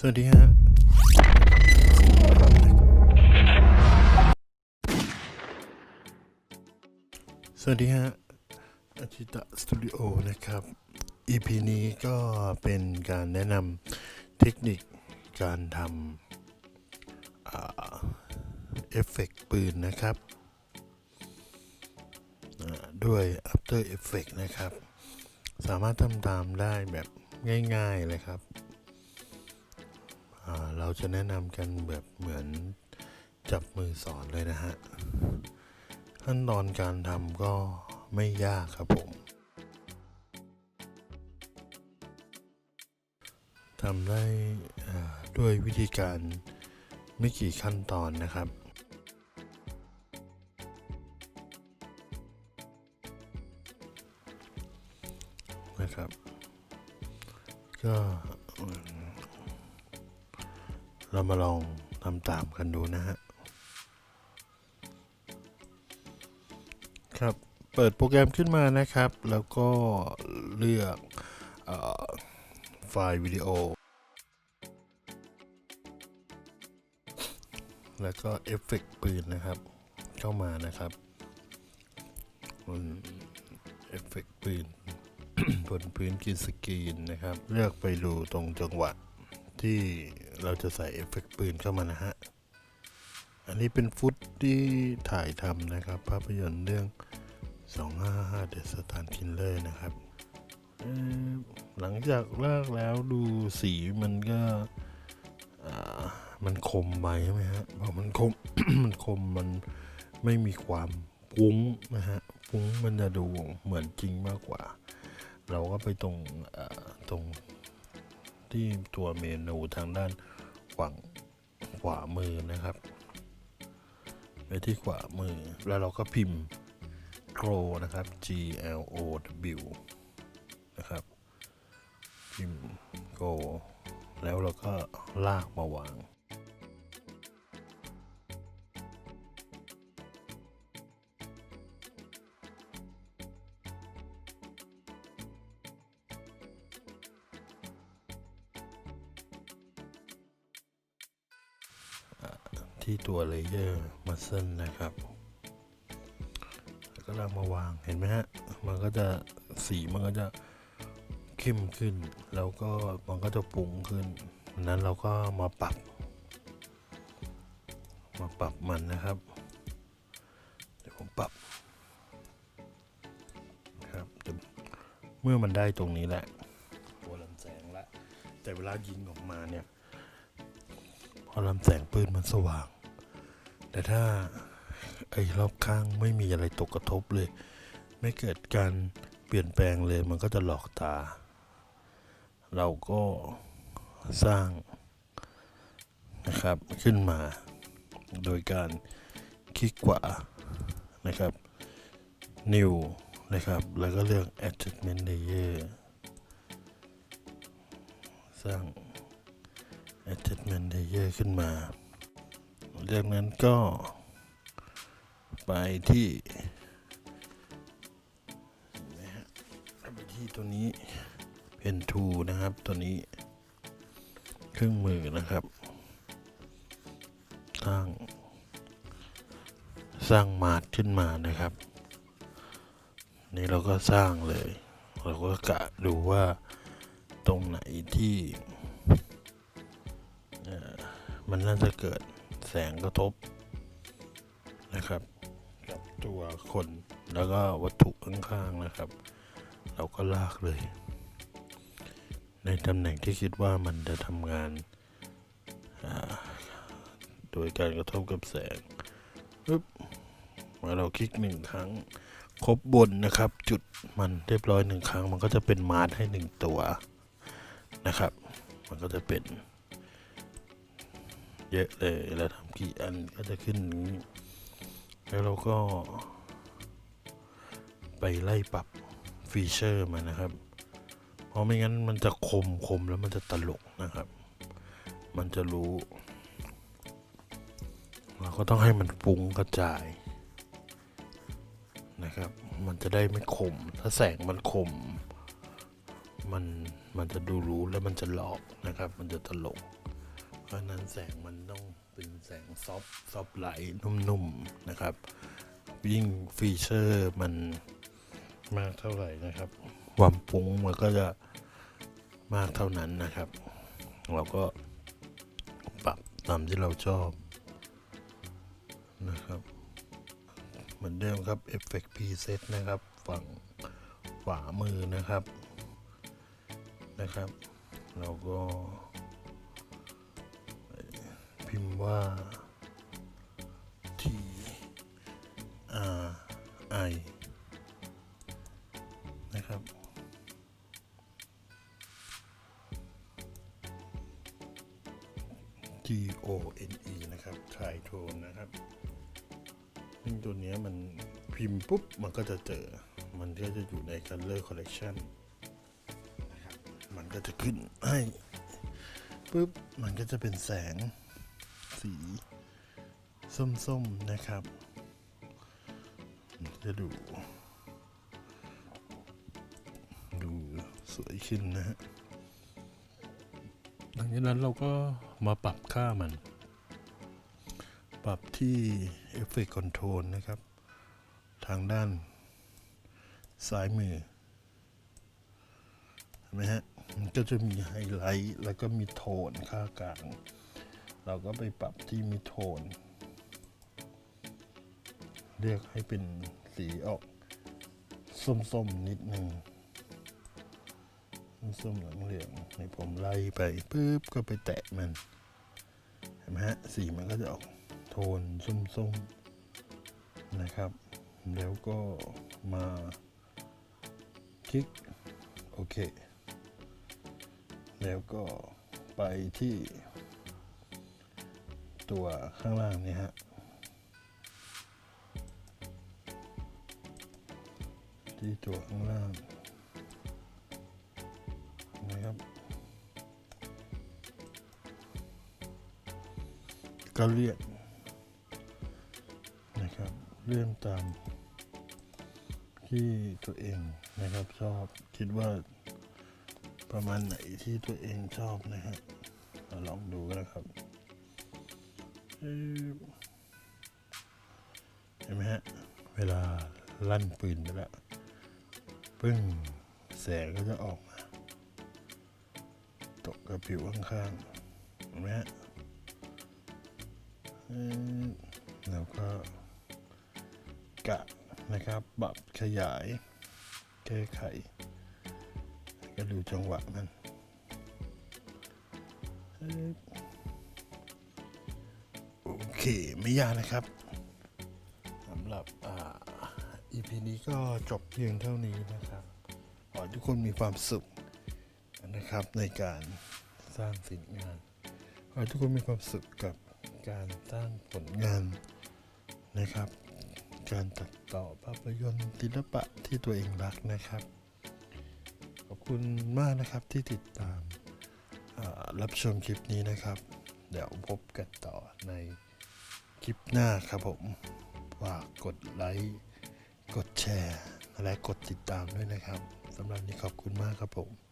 สวัสดีฮะ สวัสดีฮะอาชิตะสตูดิโอนะครับ EP นี้ก็เป็นการแนะนำเทคนิคการทำเอฟเฟกต์ปืนนะครับ ด้วย After Effect นะครับ สามารถทำตามได้แบบง่าย ๆ เลยครับ เราจะแนะนำกันแบบเหมือนจับมือสอนเลยนะฮะ ขั้นตอนการทำก็ไม่ยากครับผมทำได้ด้วยวิธีการไม่กี่ขั้นตอนนะครับ นะครับ ก็ เรามาลองทำตามกันดูนะฮะ ครับ เปิดโปรแกรมขึ้นมานะครับ แล้วก็เลือกอไฟล์วิดีโอ แล้วก็เอฟเฟกต์ปืนนะครับ เข้ามานะครับบนเอฟเฟกต์ปืนบนพื้นกรีนสกรีนนะครับ เลือกไปดูตรงจังหวะ ที่เราจะใส่เอฟเฟกต์ปืนเข้ามานะฮะ อันนี้เป็นฟุตที่ถ่ายทำนะครับ ภาพยนตร์เรื่อง 255 The Star Killer นะครับ หลังจากลากแล้วดูสีมันก็มันคมไปใช่ไหมฮะพอมันคมมันคมมันไม่มีความปุ้งนะฮะปุ้งมันจะดูเหมือนจริงมากกว่า เราก็ไปตรงตรง ที่ตัวเมนูทางด้านฝั่งขวามือนะครับไปที่ขวามือแล้วเราก็พิมพ์ grow นะครับ G L O W นะครับ พิมพ์ grow แล้วเราก็ลากมาวาง ที่ตัวเลเยอร์มัสเซนนะครับแล้วก็ลามาวางเห็นไหมฮะ มันก็จะสีมันก็จะเข้มขึ้น แล้วก็มันก็จะปรุงขึ้นนั้นเราก็มาปรับ มาปรับมันนะครับ เดี๋ยวผมปรับครับเดี๋ยวเมื่อมันได้ตรงนี้แหละตัวลำแสงละแต่เวลายิงออกมาเนี่ยพอลำแสงปืนมันสว่าง แต่ถ้าไอ้รอบข้างไม่มีอะไรตกกระทบเลย ไม่เกิดการเปลี่ยนแปลงเลยมันก็จะหลอกตา เราก็สร้างนะครับขึ้นมา โดยการคลิกขวานะครับ new นะครับ แล้วก็เลือก adjustment layer สร้าง attachment layer ขึ้นมา จากนั้นก็ ไปที่นไหมฮะไปที่ตัวนี้ pen tool นะครับ ตัวนี้ เครื่องมือนะครับ สร้าง สร้างมาดขึ้นมานะครับ นี่เราก็สร้างเลย เราก็กะดูว่าตรงไหนที่มันน่าจะเกิด แสงกระทบนะครับ กับตัวคนแล้วก็วัตถุข้างๆนะครับ เราก็ลากเลย ในตำแหน่งที่คิดว่ามันจะทำงานอ่าโดยการกระทบกับแสงปึ๊บเมื่อเราคลิกหนึ่งครั้งครบบนนะครับ จุดมันเรียบร้อยหนึ่งครั้ง มันก็จะเป็นมาร์ให้หนึ่งตัวนะครับ มันก็จะเป็น เยอะเลยแล้วทำกี่อันก็จะขึ้นนี้ แล้วเราก็ ไปไล่ปรับฟีเจอร์มันนะครับ เพราะไม่งั้นมันจะคมคมแล้วมันจะตลกนะครับ มันจะรู้ เราก็ต้องให้มันฟุ้งกระจายนะครับ มันจะได้ไม่คม ถ้าแสงมันคม มัน มันจะดูรู้แล้วมันจะหลอกนะครับ มันจะตลก เพราะนั้นแสงมันต้องเป็นแสงซอฟซอฟไลท์นุ่มๆนะครับ ยิ่งฟีเจอร์มันมากเท่าไหร่นะครับ ความปุ้งมันก็จะมากเท่านั้นนะครับ เราก็ปรับตามที่เราชอบนะครับ เหมือนเดิมครับ Effect Preset นะครับ ฝั่งขวามือนะครับนะครับ เราก็ พิมพ์ว่า T R I นะครับ T O N E นะครับ t r i t o n e นะครับ ซึ่งตัวนี้มันพิมพ์ปุ๊บ มันก็จะเจอ มันก็จะอยู่ใน Color Collection นะครับ มันก็จะขึ้นให้ปุ๊บ มันก็จะเป็นแสง สีส้มๆนะครับ จะดู ดูสวยขึ้นนะฮะหลังจากนั้นเราก็มาปรับค่ามัน ปรับที่ Effect Control นะครับ ทางด้านซ้ายมือเห็นไหมฮะ มันก็จะมีไฮไลท์ แล้วก็มีโทนค่ากลาง เราก็ไปปรับที่มีโทนเรียกให้เป็นสีออก ส้มๆนิดนึงส้มเหลืองๆให้ผมไล่ไปปุ๊บก็ไปแตะมัน เห็นไหมฮะ สีมันก็จะออกโทนส้มๆนะครับ แล้วก็มาคลิก โอเค แล้วก็ไปที่ ตัวข้างล่างนี่ฮะที่ตัวข้างล่างนะครับก็เลื่อนนะครับเลื่อนตามที่ตัวเองนะครับชอบคิดว่าประมาณไหนที่ตัวเองชอบนะฮะลองดูนะครับ เห็นไหมฮะ เวลาลั่นปืนไปแล้ว ปึ้ง แสงก็จะออกมา ตกกับผิวข้างๆ เห็นไหมฮะแล้วก็กะนะครับปรับขยาย แก้ไข ก็ดูจังหวะมันเอ่อโอเค ไม่ยากนะครับสำหรับอ่า EP นี้ก็จบเพียงเท่านี้นะครับ ขอทุกคนมีความสุขนะครับในการสร้างสิ่งงาน ขอทุกคนมีความสุขกับการสร้างผลงานนะครับ การตัดต่อภาพยนตร์ศิลปะที่ตัวเองรักนะครับ ขอบคุณมากนะครับที่ติดตามรับชมคลิปนี้นะครับ เดี๋ยวพบกันต่อใน ลิปหน้าครับผมฝากกดไลค์ กดแชร์ และกดติดตามด้วยนะครับสำหรับนี้ขอบคุณมากครับผม